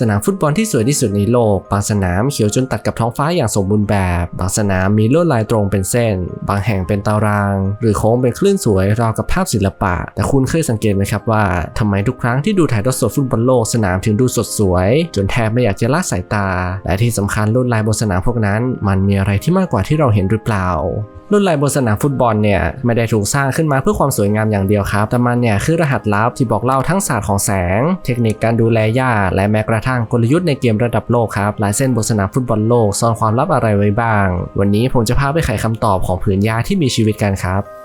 สนามฟุตบอลที่สวยที่สุดในโลก บางสนามเขียวจนตัดกับท้องฟ้าอย่างสมบูรณ์แบบ บางสนามมีลวดลายตรงเป็นเส้น บางแห่งเป็นตาราง หรือโค้งเป็นคลื่นสวยราวกับภาพศิลปะ แต่คุณเคยสังเกตไหมครับว่าทำไมทุกครั้งที่ดูถ่ายทอดสดฟุตบอลโลกสนามถึงดูสดสวย จนแทบไม่อยากจะละสายตา และที่สำคัญลวดลายบนสนามพวกนั้น มันมีอะไรที่มากกว่าที่เราเห็นหรือเปล่า ลวดลายบนสนามฟุตบอลเนี่ยไม่ได้ถูกสร้างขึ้นมาเพื่อความสวยงามอย่างเดียวครับแต่มันเนี่ยคือรหัสลับที่บอกเล่าทั้งศาสตร์ของแสง เทคนิคการดูแลหญ้า และแม้กระทั่งกลยุทธ์ในเกมระดับโลกครับหลายเส้นบนสนามฟุตบอลโลกซ่อนความลับอะไรไว้บ้าง วันนี้ผมจะพาไปไขคำตอบของผืนหญ้าที่มีชีวิตกันครับ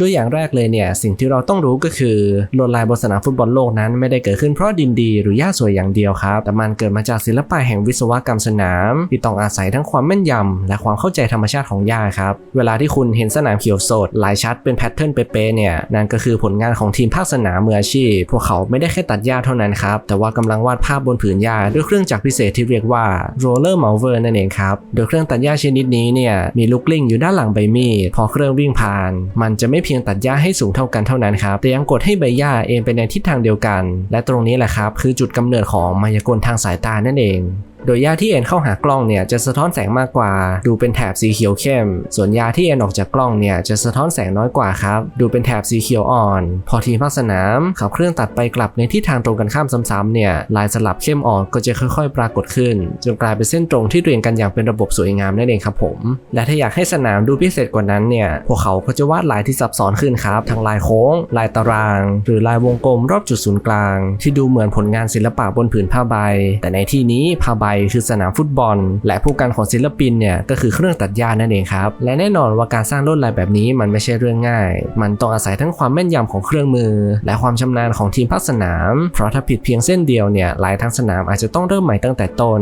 ด้วยอย่างแรกเลยเนี่ยสิ่งที่เราต้องรู้ก็คือลวดลายบนสนามฟุตบอลโลกนั้นไม่ได้เกิดขึ้นเพราะดินดีหรือหญ้าสวยอย่างเดียวครับ แต่มันเกิดมาจากศิลปะแห่งวิศวกรรมสนาม ที่ต้องอาศัยทั้งความแม่นยำและความเข้าใจธรรมชาติของหญ้าครับ เวลาที่คุณเห็นสนามเขียวสดลายชัดเป็นแพทเทิร์นเป๊ะๆเนี่ยนั่นก็คือผลงานของทีมภาคสนามมืออาชีพ พวกเขาไม่ได้แค่ตัดหญ้าเท่านั้นครับแต่ว่ากำลังวาดภาพบนผืนหญ้าด้วยเครื่องจักรพิเศษที่เรียกว่า roller mover นั่นเองครับโดยเครื่องตัดหญ้าชนิดนี้เนี่ยมีลูกกลิ้งอยู่ด้านหลังใบมีดพอเครื่องวิ่งผ่าน มันจะไม่เพียงตัดหญ้าให้สูงเท่ากันเท่านั้นครับแต่ยังกดให้ใบหญ้าเอ็นไปในทิศทางเดียวกัน และตรงนี้แหละครับคือจุดกำเนิดของมายากลทางสายตานั่นเอง โดยหญ้าที่เอ็นเข้าหากล้องเนี่ยจะสะท้อนแสงมากกว่า ดูเป็นแถบสีเขียวเข้ม ส่วนหญ้าที่เอ็นออกจากกล้องเนี่ยจะสะท้อนแสงน้อยกว่าครับ ดูเป็นแถบสีเขียวอ่อน พอทีมภาคสนามขับเครื่องตัดไปกลับในทิศทางตรงกันข้ามซ้ำๆเนี่ยลายสลับเข้มอ่อนก็จะค่อยๆ ปรากฏขึ้นจนกลายเป็นเส้นตรงที่เรียงกันอย่างเป็นระบบสวยงามนั่นเองครับผม และถ้าอยากให้สนามดูพิเศษกว่านั้นเนี่ยพวกเขาก็จะวาดลายที่ซับซ้อนขึ้นครับทั้งลายโค้ง ลายตาราง หรือลายวงกลมรอบจุดศูนย์กลาง ที่ดูเหมือนผลงานศิลปะบนผืนผ้าใบ แต่ในที่นี้ผ้าใบคือสนามฟุตบอล และผู้กันของศิลปินเนี่ยก็คือเครื่องตัดหญ้านั่นเองครับ และแน่นอนว่าการสร้างลวดลายแบบนี้มันไม่ใช่เรื่องง่าย มันต้องอาศัยทั้งความแม่นยำของเครื่องมือ และความชำนาญของทีมภาคสนาม เพราะถ้าผิดเพียงเส้นเดียวเนี่ยลายทั้งสนามอาจจะต้องเริ่มใหม่ตั้งแต่ต้น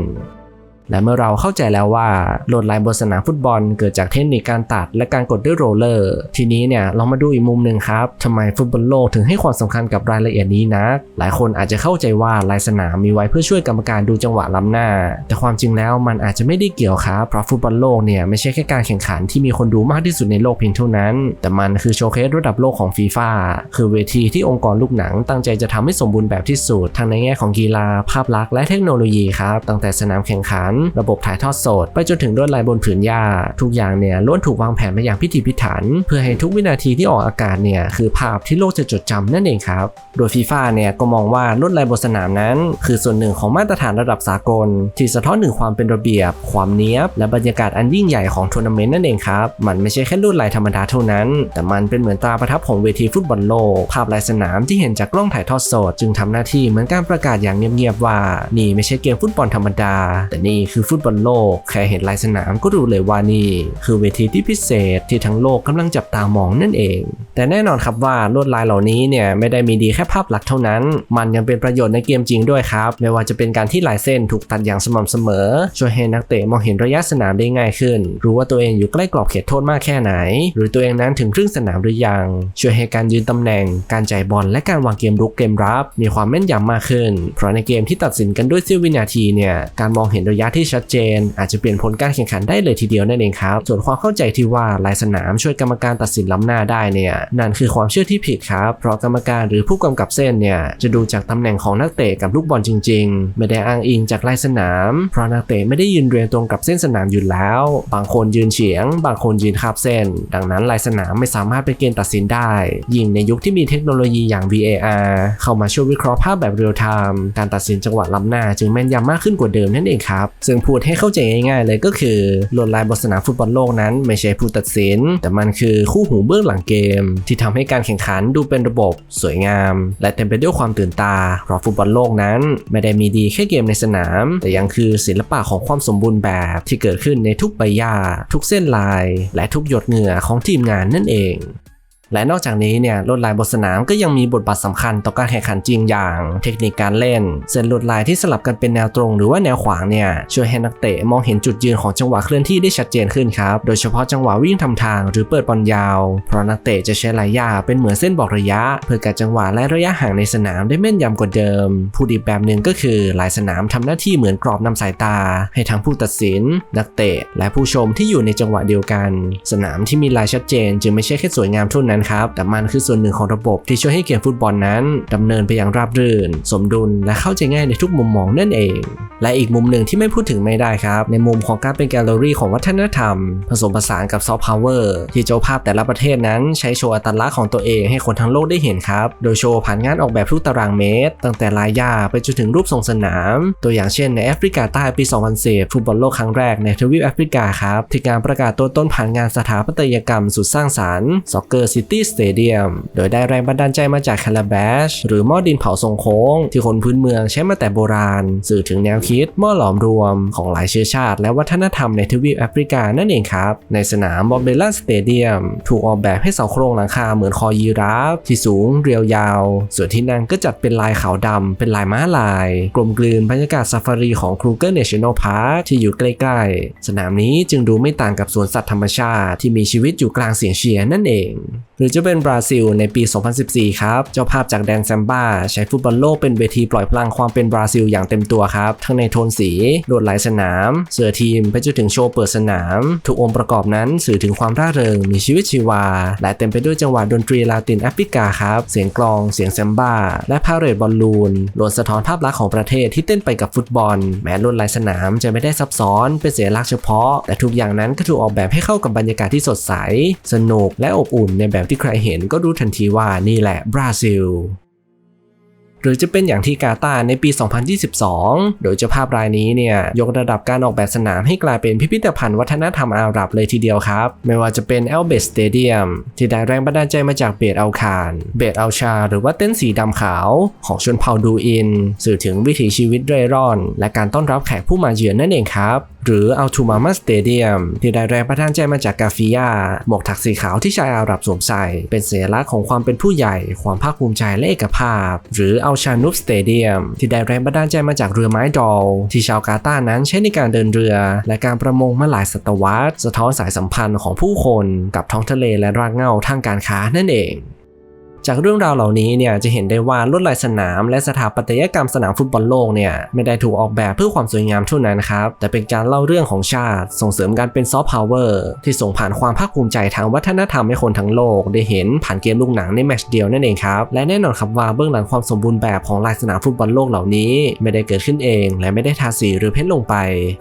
และเมื่อเราเข้าใจแล้วว่าโลดลายบนสนามฟุตบอล เกิดจากเทคนิคการตัดและการกดด้วยโรลเลอร์ ทีนี้เนี่ยเรามาดูอีกมุมหนึ่งครับทำไมฟุตบอลโลกถึงให้ความสำคัญกับรายละเอียดนี้นะ หลายคนอาจจะเข้าใจว่าลายสนามมีไว้เพื่อช่วยกรรมการดูจังหวะล้ำหน้า แต่ความจริงแล้วมันอาจจะไม่ได้เกี่ยวครับเพราะฟุตบอลโลกเนี่ยไม่ใช่แค่การแข่งขันที่มีคนดูมากที่สุดในโลกเพียงเท่านั้น แต่มันคือโชว์เคสระดับโลกของฟีฟ่าคือเวทีที่องค์กรลูกหนัง ตั้งใจจะทำให้สมบูรณ์แบบที่สุดทั้งในแง่ของกีฬาภาพลักษณ์และเทคโนโลยีครับตั้งแต่สนามแข่งขันระบบถ่ายทอดสด ไปจนถึงลวดลายบนผืนหญ้าทุกอย่างเนี่ยล้วนถูกวางแผนมาอย่างพิถีพิถัน เพื่อให้ทุกวินาทีที่ออกอากาศเนี่ยคือภาพที่โลกจะจดจำนั่นเองครับ โดยฟีฟ่าเนี่ยก็มองว่าลวดลายบนสนามนั้น คือส่วนหนึ่งของมาตรฐานระดับสากล ที่สะท้อนถึงความเป็นระเบียบ ความเนี้ยบ และบรรยากาศอันยิ่งใหญ่ของทัวร์นาเมนต์นั่นเองครับ มันไม่ใช่แค่ลวดลายธรรมดาเท่านั้น แต่มันเป็นเหมือนตาประทับของเวทีฟุตบอลโลก ภาพลายสนามที่เห็นจากกล้องถ่ายทอดสด จึงทำหน้าที่เหมือนการประกาศอย่างเงียบๆว่า นี่ไม่ใช่เกมฟุตบอลธรรมดา แต่นี่คือฟุตบอลโลก แค่เห็นลายสนามก็รู้เลยว่านี่ คือเวทีที่พิเศษที่ทั้งโลกกำลังจับตามองนั่นเอง แต่แน่นอนครับว่าลวดลายเหล่านี้เนี่ยไม่ได้มีดีแค่ภาพลักษณ์เท่านั้น มันยังเป็นประโยชน์ในเกมจริงด้วยครับ ไม่ว่าจะเป็นการที่ลายเส้นถูกตัดอย่างสม่ำเสมอ ช่วยให้นักเตะมองเห็นระยะสนามได้ง่ายขึ้น รู้ว่าตัวเองอยู่ใกล้กรอบเขตโทษมากแค่ไหน หรือตัวเองนั้นถึงครึ่งสนามหรือยัง ช่วยให้การยืนตำแหน่ง การจ่ายบอลและการวางเกมรุกเกมรับ มีความแม่นยำมากขึ้น เพราะในเกมที่ตัดสินกันด้วยเสี้ยววินาทีเนี่ย การมองเห็นระยะที่ชัดเจน อาจจะเปลี่ยนผลการแข่งขันได้เลยทีเดียวนั่นเองครับ ส่วนความเข้าใจที่ว่าลายสนามช่วยกรรมการตัดสินล้ำหน้าได้เนี่ยนั่นคือความเชื่อที่ผิดครับ เพราะกรรมการหรือผู้กำกับเส้นเนี่ยจะดูจากตำแหน่งของนักเตะกับลูกบอลจริง ๆ ไม่ได้อ้างอิงจากลายสนาม เพราะนักเตะไม่ได้ยืนเรียงตรงกับเส้นสนามอยู่แล้ว บางคนยืนเฉียง บางคนยืนคาบเส้น ดังนั้นลายสนามไม่สามารถเป็นเกณฑ์ตัดสินได้ ยิ่งในยุคที่มีเทคโนโลยีอย่าง VAR เข้ามาช่วยวิเคราะห์ภาพแบบเรียลไทม์การตัดสินจังหวะล้ำหน้าจึงแม่นยำมากขึ้นกว่าเดิมนั่นเองครับซึ่งพูดให้เข้าใจง่ายๆเลยก็คือลวดลายบนสนามฟุตบอลโลกนั้น ไม่ใช่ผู้ตัดสิน แต่มันคือคู่หูเบื้องหลังเกม ที่ทำให้การแข่งขันดูเป็นระบบ สวยงาม และเต็มไปด้วยความตื่นตาเพราะฟุตบอลโลกนั้น ไม่ได้มีดีแค่เกมในสนาม แต่ยังคือศิลปะของความสมบูรณ์แบบที่เกิดขึ้นในทุกใบหญ้าทุกเส้นลาย และทุกหยดเหงื่อของทีมงานนั่นเอง และนอกจากนี้เนี่ยลวดลายบนสนามก็ยังมีบทบาทสำคัญต่อการแข่งขันจริงอย่าง เทคนิคการเล่น เส้นลวดลายที่สลับกันเป็นแนวตรง หรือว่าแนวขวางเนี่ยช่วยให้นักเตะมองเห็นจุดยืนของจังหวะเคลื่อนที่ได้ชัดเจนขึ้นครับ โดยเฉพาะจังหวะวิ่งทำทางหรือเปิดบอลยาว เพราะนักเตะจะใช้ลายยาเป็นเหมือนเส้นบอกระยะ เพื่อการจังหวะและระยะห่างในสนามได้แม่นยำกว่าเดิมพูดอีกแบบหนึ่งก็คือลายสนามทำหน้าที่เหมือนกรอบนำสายตา ให้ทั้งผู้ตัดสิน นักเตะ และผู้ชมที่อยู่ในจังหวะเดียวกัน สนามที่มีลายชัดเจน จึงไม่ใช่แค่สวยงามเท่านั้นครับ แต่มันคือส่วนหนึ่งของระบบที่ช่วยให้เกมฟุตบอลนั้นดำเนินไปอย่างราบรื่น สมดุลและเข้าใจง่ายในทุกมุมมองนั่นเอง และอีกมุมหนึ่งที่ไม่พูดถึงไม่ได้ครับ ในมุมของการเป็นแกลเลอรี่ของวัฒนธรรม ผสมผสานกับซอฟต์พาวเวอร์ที่เจ้าภาพแต่ละประเทศนั้น ใช้โชว์อัตลักษณ์ของตัวเองให้คนทั้งโลกได้เห็นครับ โดยโชว์ผ่านงานออกแบบทุกตารางเมตร ตั้งแต่ลายหญ้าไปจนถึงรูปทรงสนาม ตัวอย่างเช่นในแอฟริกาใต้ปี 2010ฟุตบอลโลกครั้งแรกในทวีปแอฟริกาครับที่การประกาศตัวต้นผ่านงานสถาปัตยกรรมสุดสร้างสรรค์ Soccer City Stadium โดยได้แรงบันดาลใจมาจากคาราแบชหรือหม้อดินเผาทรงโค้ง ที่คนพื้นเมืองใช้มาแต่โบราณ สื่อถึงแนวคิดหม้อหลอมรวมของหลายเชื้อชาติ และวัฒนธรรมในทวีปแอฟริกานั่นเองครับ ในสนามบอมเบล่าสเตเดียมถูกออกแบบให้เสาโครงหลังคาเหมือนคอยีราฟที่สูงเรียวยาว ส่วนที่นั่งก็จัดเป็นลายขาวดำเป็นลายม้าลาย กลมกลืนบรรยากาศซาฟารีของครูเกอร์เนชั่นแนลพาร์คที่อยู่ใกล้ๆ สนามนี้จึงดูไม่ต่างกับสวนสัตว์ธรรมชาติที่มีชีวิตอยู่กลางเสียงเชียร์นั่นเองรือจะเป็นบราซิลในปี 2014 ครับ เจ้าภาพจากแดนแซมบ้า ใช้ฟุตบอลโลกเป็นเวทีปล่อยพลังความเป็นบราซิลอย่างเต็มตัวครับ ทั้งในโทนสีลวดลายสนาม เสื้อทีมไปจนถึงโชว์เปิดสนาม ทุกองค์ประกอบนั้นสื่อถึงความร่าเริงมีชีวิตชีวา และเต็มไปด้วยจังหวะดนตรีลาตินแอฟริกาครับ เสียงกลอง เสียงแซมบ้า และพาเรดบอลลูนล้วนสะท้อนภาพลักษณ์ของประเทศที่เต้นไปกับฟุตบอล แม้ลวดลายสนามจะไม่ได้ซับซ้อนเป็นเสียลักษณ์เฉพาะ แต่ทุกอย่างนั้นก็ถูกออกแบบให้เข้ากับบรรยากาศที่สดใส สนุกและอบอุ่นในแบบที่ใครเห็นก็รู้ทันทีว่านี่แหละบราซิล หรือจะเป็นอย่างที่กาตาในปี 2022 โดยเจ้าภาพรายนี้เนี่ยยกระดับการออกแบบสนามให้กลายเป็นพิพิธภัณฑ์วัฒนธรรมอาหรับเลยทีเดียวครับ ไม่ว่าจะเป็นเอลเบสสเตเดียมที่ได้แรงบันดาลใจมาจากเบตอัลคารเบตอัลชา หรือว่าเต้นสีดำขาวของชนเผ่าดูอิน สื่อถึงวิถีชีวิตเร่ร่อน และการต้อนรับแขกผู้มาเยือนนั่นเองครับหรืออัลทูมามาสเตเดียมที่ได้แรงบันดาลใจมาจากกาฟิยาหมวกถักสีขาวที่ชายอาหรับสวมใส่ เป็นสัญลักษณ์ของความเป็นผู้ใหญ่ ความภาคภูมิใจและเอกภาพ หรืออัลชานุฟสเตเดียมที่ได้แรงบันดาลใจมาจากเรือไม้ดอลที่ชาวกาตาร์นั้นใช้ในการเดินเรือ และการประมงมาหลายศตวรรษ สะท้อนสายสัมพันธ์ของผู้คนกับท้องทะเลและรากเหง้าทางการค้านั่นเอง จากเรื่องราวเหล่านี้เนี่ยจะเห็นได้ว่าลวดลายสนามและสถาปัตยกรรมสนามฟุตบอลโลกเนี่ยไม่ได้ถูกออกแบบเพื่อความสวยงามเท่านั้นครับแต่เป็นการเล่าเรื่องของชาติ ส่งเสริมการเป็นซอฟต์พาวเวอร์ที่ส่งผ่านความภาคภูมิใจทางวัฒนธรรมให้คนทั้งโลก ได้เห็นผ่านเกมลูกหนังในแมตช์เดียวนั่นเองครับและแน่นอนครับว่าเบื้องหลังความสมบูรณ์แบบของลายสนามฟุตบอลโลกเหล่านี้ ไม่ได้เกิดขึ้นเอง และไม่ได้ทาสีหรือเพ้นลงไป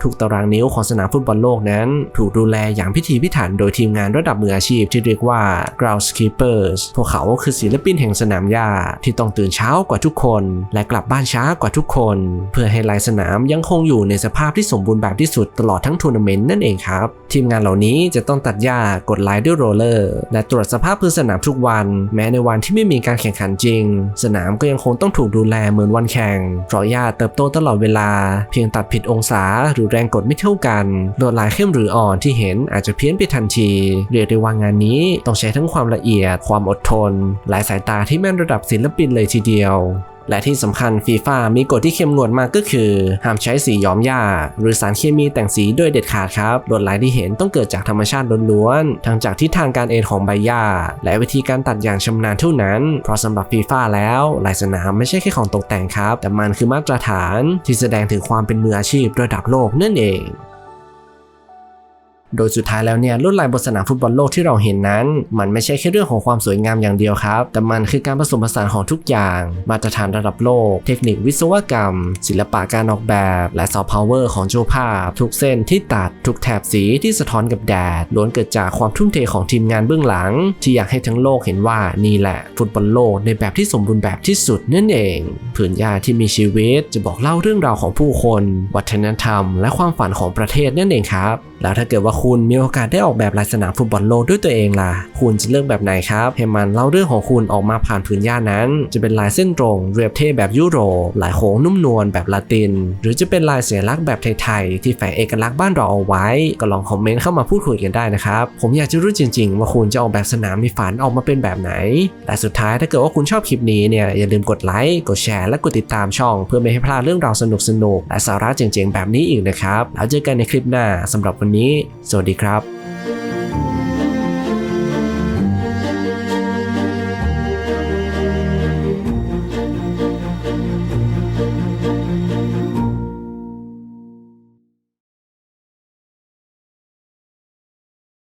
ทุกตารางนิ้วของสนามฟุตบอลโลกนั้น ถูกดูแลอย่างพิถีพิถันโดยทีมงานระดับมืออาชีพที่เรียกว่า groundskeepers พวกเขาคือศิลปินแห่งสนามหญ้าที่ต้องตื่นเช้ากว่าทุกคน และกลับบ้านช้ากว่าทุกคน เพื่อให้ลายสนามยังคงอยู่ในสภาพที่สมบูรณ์แบบที่สุดตลอดทั้งทัวร์นาเมนต์นั่นเองครับ ทีมงานเหล่านี้จะต้องตัดหญ้ากดลายด้วยโรลเลอร์ และตรวจสภาพพื้นสนามทุกวัน แม้ในวันที่ไม่มีการแข่งขันจริง สนามก็ยังคงต้องถูกดูแลเหมือนวันแข่งเพราะหญ้าเติบโตตลอดเวลา เพียงตัดผิดองศาหรือแรงกดไม่เท่ากันลวดลายเข้มหรืออ่อนที่เห็นอาจจะเพี้ยนไปทันที เรียกได้ว่างานนี้ต้องใช้ทั้งความละเอียด ความอดทนหลายสายตาที่แม่นระดับศิลปินเลยทีเดียว และที่สำคัญฟีฟ่ามีกฎที่เข้มงวดมากก็คือ ห้ามใช้สีย้อมหญ้า หรือสารเคมีแต่งสีโดยเด็ดขาดครับลวดลายที่เห็นต้องเกิดจากธรรมชาติล้วนๆทั้งจากทิศทางการเอ็นของใบหญ้า และวิธีการตัดอย่างชำนาญเท่านั้น เพราะสำหรับฟีฟ่าแล้วลายสนามไม่ใช่แค่ของตกแต่งครับ แต่มันคือมาตรฐานที่แสดงถึงความเป็นมืออาชีพระดับโลกนั่นเอง โดยสุดท้ายแล้วเนี่ยลวดลายบนสนามฟุตบอลโลกที่เราเห็นนั้น มันไม่ใช่แค่เรื่องของความสวยงามอย่างเดียวครับ แต่มันคือการผสมผสานของทุกอย่าง มาตรฐานระดับโลก เทคนิควิศวกรรม ศิลปะการออกแบบ และซอฟต์พาวเวอร์ของเจ้าภาพ ทุกเส้นที่ตัดทุกแถบสีที่สะท้อนกับแดดล้วนเกิดจากความทุ่มเทของทีมงานเบื้องหลัง ที่อยากให้ทั้งโลกเห็นว่านี่แหละ ฟุตบอลโลกในแบบที่สมบูรณ์แบบที่สุดนั่นเองผืนหญ้าที่มีชีวิตจะบอกเล่าเรื่องราวของผู้คน วัฒนธรรม และความฝันของประเทศนั่นเองครับ แล้วถ้าเกิดว่าคุณมีโอกาสได้ออกแบบลายสนามฟุตบอลโลกด้วยตัวเองล่ะ คุณจะเลือกแบบไหนครับ ให้มันเล่าเรื่องของคุณออกมาผ่านพื้นหญ้านั้น จะเป็นลายเส้นตรง เรียบเท่แบบยุโรปลายโค้งนุ่มนวลแบบลาติน หรือจะเป็นลายเสียลักษณ์แบบไทยๆที่แฝงเอกลักษณ์บ้านเราเอาไว้ ก็ลองคอมเมนต์เข้ามาพูดคุยกันได้นะครับ ผมอยากจะรู้จริง ๆ ว่าคุณจะออกแบบสนามในฝันออกมาเป็นแบบไหน และสุดท้ายถ้าเกิดว่าคุณชอบคลิปนี้เนี่ยอย่าลืมกดไลค์กดแชร์และกดติดตามช่อง เพื่อไม่ให้พลาดเรื่องราวสนุกๆและสาระเจ๋งๆแบบนี้อีกนะครับแล้วเจอกันในคลิปหน้าสำหรับวันนี้ สวัสดีครับ